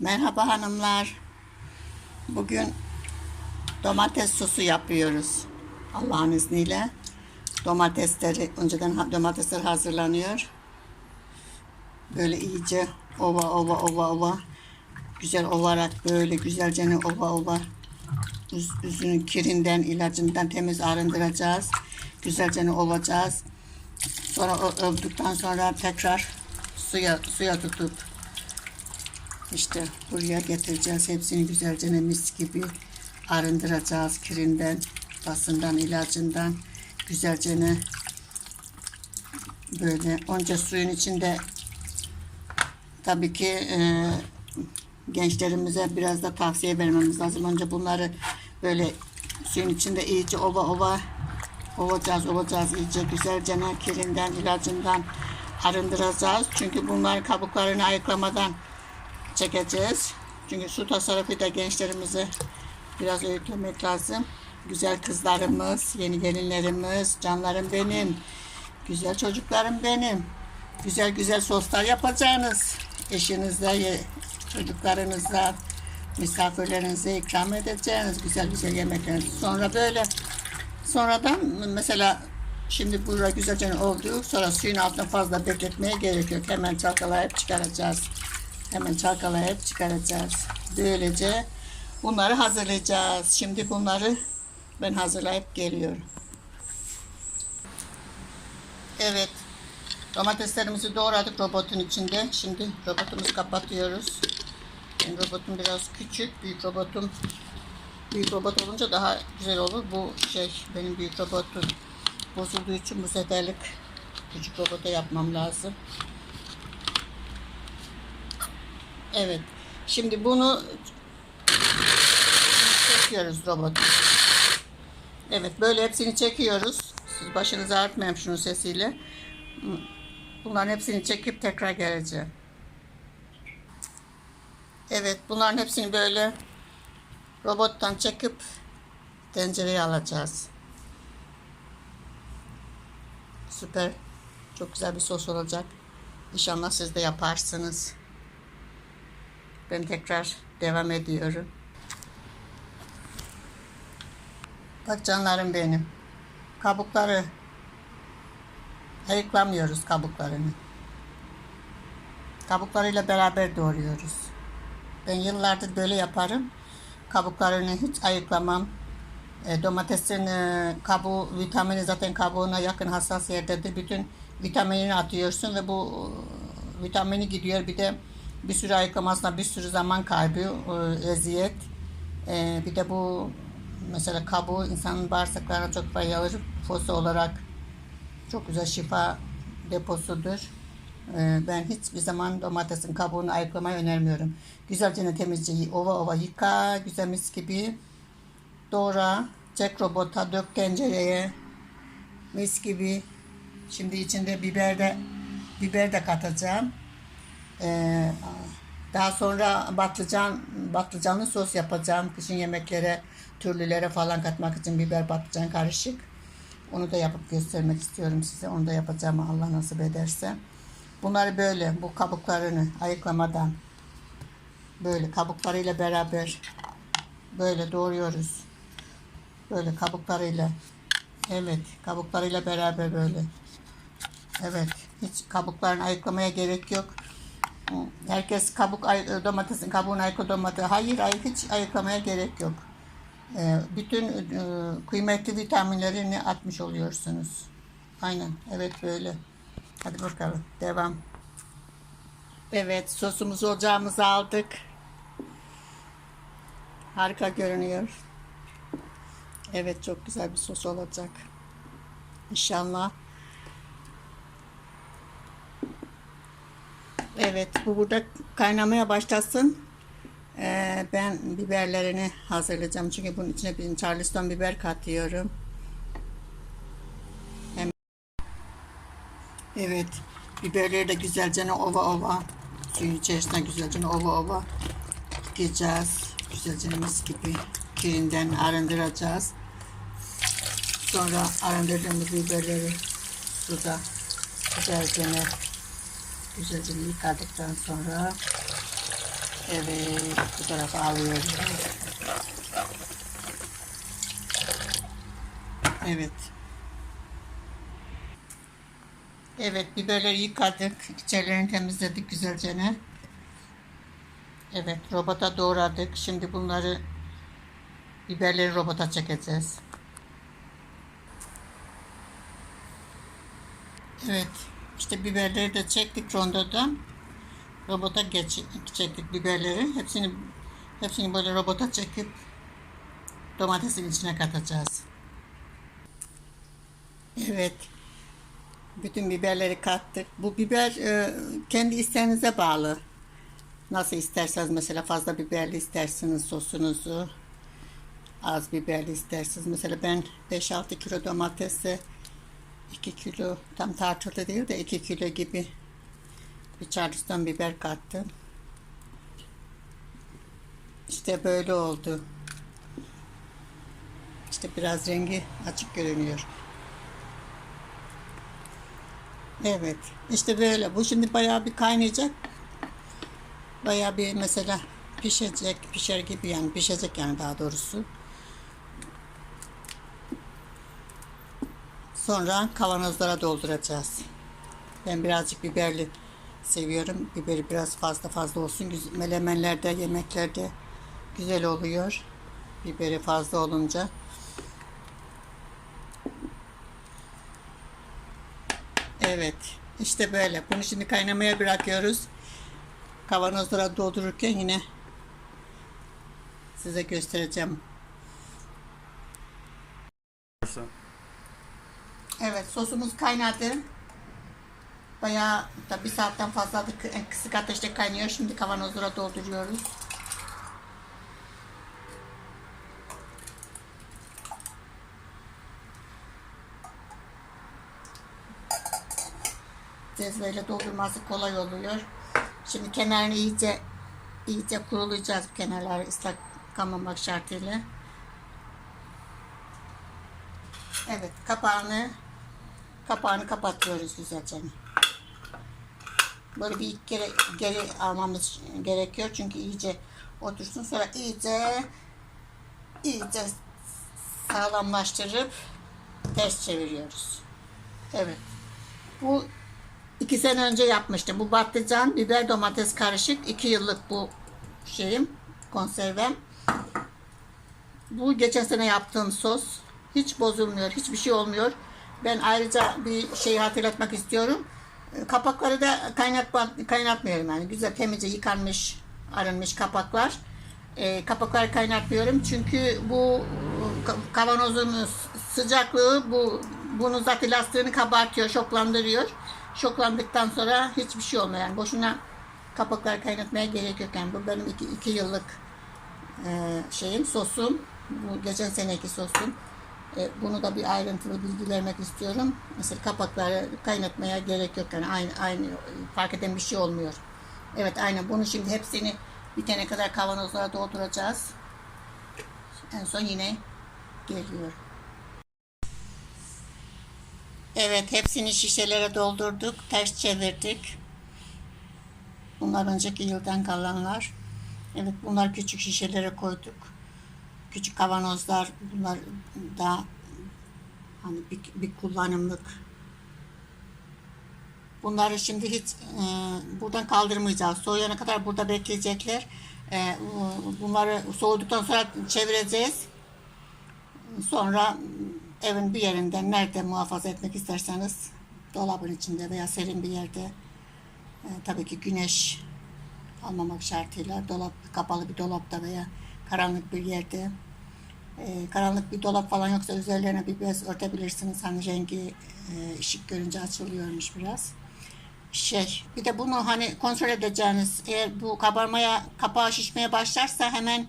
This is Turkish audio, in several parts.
Merhaba hanımlar. Bugün domates sosu yapıyoruz. Allah'ın izniyle. Domatesleri, önceden domatesler hazırlanıyor. Böyle iyice ova ova ova ova. Güzel ovarak böyle güzelce ne ova ova. Üz- Üzünün kirinden, ilacından temiz arındıracağız. Güzelce ne ovacağız. Sonra öldükten sonra tekrar suya suya tutup işte buraya getireceğiz. Hepsini güzelce mis gibi arındıracağız kirinden, basından, ilacından. Güzelce böyle onca suyun içinde tabii ki e, gençlerimize biraz da tavsiye vermemiz lazım. Önce bunları böyle suyun içinde iyice ova ova ovacağız, ovacağız iyice güzelce kirinden, ilacından arındıracağız. Çünkü bunların kabuklarını ayıklamadan çekeceğiz. Çünkü su tasarrufu da gençlerimizi biraz öğütlemek lazım. Güzel kızlarımız, yeni gelinlerimiz, canlarım benim, güzel çocuklarım benim. Güzel güzel soslar yapacağınız eşinizle, çocuklarınızla, misafirlerinize ikram edeceğiniz güzel güzel yemekler. Sonra böyle sonradan mesela şimdi burada güzelce oldu. Sonra suyun altında fazla bekletmeye gerek yok. Hemen çalkalayıp çıkaracağız. Hemen çalkalayıp çıkaracağız. Böylece bunları hazırlayacağız. Şimdi bunları ben hazırlayıp geliyorum. Evet. Domateslerimizi doğradık robotun içinde. Şimdi robotumuzu kapatıyoruz. Benim robotum biraz küçük. Büyük robotum büyük robot olunca daha güzel olur. Bu şey benim büyük robotum bozulduğu için bu seferlik küçük robota yapmam lazım. Evet. Şimdi bunu çekiyoruz robotu. Evet böyle hepsini çekiyoruz. Siz başınızı ağrıtmayın şunun sesiyle. Bunların hepsini çekip tekrar geleceğim. Evet bunların hepsini böyle robottan çekip tencereye alacağız. Süper. Çok güzel bir sos olacak. İnşallah siz de yaparsınız. Ben tekrar devam ediyorum. Bak canlarım benim. Kabukları ayıklamıyoruz kabuklarını. Kabuklarıyla beraber doğruyoruz. Ben yıllardır böyle yaparım. Kabuklarını hiç ayıklamam. E, domatesin e, kabuğu, vitamini zaten kabuğuna yakın hassas yerdedir. Bütün vitaminini atıyorsun ve bu e, vitamini gidiyor. Bir de bir sürü ayıklamasına bir sürü zaman kaybı, e, eziyet. E, bir de bu mesela kabuğu insanın bağırsaklarına çok faydalı fosu olarak çok güzel şifa deposudur. Ee, Ben hiçbir zaman domatesin kabuğunu ayıklamayı önermiyorum. Güzelce temizce ova ova yıka, güzel mis gibi doğra, çek robota, dök tencereye, mis gibi. Şimdi içinde biber de biber de katacağım. Ee, daha sonra patlıcan patlıcanlı sos yapacağım. Kışın yemeklere, türlülere falan katmak için biber patlıcan karışık. Onu da yapıp göstermek istiyorum size. Onu da yapacağım Allah nasip ederse. Bunları böyle bu kabuklarını ayıklamadan böyle kabuklarıyla beraber böyle doğruyoruz. Böyle kabuklarıyla. Evet, kabuklarıyla beraber böyle. Evet, hiç kabuklarını ayıklamaya gerek yok. Herkes kabuk ay- domatesin kabuğunu ayıkla domates. Hayır, hayır hiç ayıklamaya gerek yok. Ee, bütün e, kıymetli vitaminlerini atmış oluyorsunuz. Aynen. Evet böyle. Hadi bakalım. Devam. Evet sosumuzu ocağımıza aldık. Harika görünüyor. Evet çok güzel bir sos olacak. İnşallah. Evet bu burada kaynamaya başlasın. Ee, ben biberlerini hazırlayacağım. Çünkü bunun içine bir charleston biber katıyorum. Evet. Biberleri de güzelce ova ova suyun içerisine güzelce ova ova dikeceğiz. Güzelce mis gibi kirinden arındıracağız. Sonra arındırdığımız biberleri suda güzelce güzelce yıkadıktan sonra Evet, bu tarafa alıyorum. Evet. Evet, biberleri yıkadık. İçerilerini temizledik güzelce. ne? Evet, robota doğradık. Şimdi bunları biberleri robota çekeceğiz. Evet, işte biberleri de çektik rondodan. Robota geç, çektik biberleri. Hepsini hepsini böyle robota çekip domatesin içine katacağız. Evet. Bütün biberleri kattık. Bu biber e, kendi isteğinize bağlı. Nasıl isterseniz mesela fazla biberli istersiniz sosunuzu. Az biberli istersiniz. Mesela ben 5-6 kilo domatesi 2 kilo tam tartılı değil de 2 kilo gibi bir charleston biber kattım. İşte böyle oldu. İşte biraz rengi açık görünüyor. Evet. işte böyle. Bu şimdi bayağı bir kaynayacak. Bayağı bir mesela pişecek, pişer gibi yani pişecek yani daha doğrusu. Sonra kavanozlara dolduracağız. Ben birazcık biberli seviyorum. Biberi biraz fazla fazla olsun. Melemenlerde, yemeklerde güzel oluyor. Biberi fazla olunca. Evet. işte böyle. Bunu şimdi kaynamaya bırakıyoruz. Kavanozlara doldururken yine size göstereceğim. Evet sosumuz kaynadı. Bayağı da bir saatten fazladır en kısık ateşte kaynıyor. Şimdi kavanozlara dolduruyoruz. Cezveyle doldurması kolay oluyor. Şimdi kenarını iyice iyice kurulayacağız kenarları ıslak kalmamak şartıyla. Evet kapağını kapağını kapatıyoruz güzelce. Böyle bir iki kere geri almamız gerekiyor çünkü iyice otursun sonra iyice iyice sağlamlaştırıp ters çeviriyoruz. Evet. Bu iki sene önce yapmıştım. Bu patlıcan, biber, domates karışık. iki yıllık bu şeyim, konservem. Bu geçen sene yaptığım sos. Hiç bozulmuyor, hiçbir şey olmuyor. Ben ayrıca bir şey hatırlatmak istiyorum. E, Kapakları da kaynatma, kaynatmıyorum yani. Güzel temizce yıkanmış, arınmış kapaklar. E, kapakları kaynatmıyorum çünkü bu ka- kavanozun sıcaklığı bu bunun zaten lastiğini kabartıyor, şoklandırıyor. Şoklandıktan sonra hiçbir şey olmuyor yani. Boşuna kapakları kaynatmaya gerek yok yani. Bu benim iki, iki yıllık e, şeyim, sosum. Bu geçen seneki sosum. E, bunu da bir ayrıntılı bilgi vermek istiyorum. Mesela kapakları kaynatmaya gerek yok yani aynı aynı fark eden bir şey olmuyor. Evet aynen bunu şimdi hepsini bitene kadar kavanozlara dolduracağız. En son yine geliyor. Evet hepsini şişelere doldurduk. Ters çevirdik. Bunlar önceki yıldan kalanlar. Evet bunlar küçük şişelere koyduk. Küçük kavanozlar bunlar daha hani bir, bir kullanımlık. Bunları şimdi hiç e, buradan kaldırmayacağız. Soğuyana kadar burada bekleyecekler. E, bunları soğuduktan sonra çevireceğiz. Sonra evin bir yerinden nerede muhafaza etmek isterseniz dolabın içinde veya serin bir yerde e, tabii ki güneş almamak şartıyla dolap kapalı bir dolapta veya karanlık bir yerde e, karanlık bir dolap falan yoksa üzerlerine bir bez örtebilirsiniz. Hani rengi e, ışık görünce açılıyormuş biraz. Şey, bir de bunu hani kontrol edeceğiniz eğer bu kabarmaya kapağı şişmeye başlarsa hemen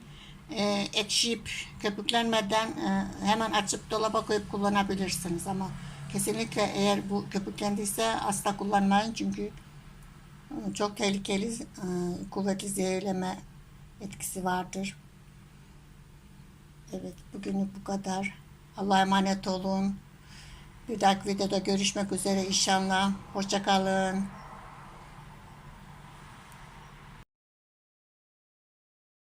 e, ekşiyip köpüklenmeden e, hemen açıp dolaba koyup kullanabilirsiniz ama kesinlikle eğer bu köpüklendiyse asla kullanmayın çünkü çok tehlikeli e, kuvvetli zehirleme etkisi vardır. Evet bugünlük bu kadar. Allah'a emanet olun. Bir dahaki videoda görüşmek üzere inşallah. Hoşçakalın.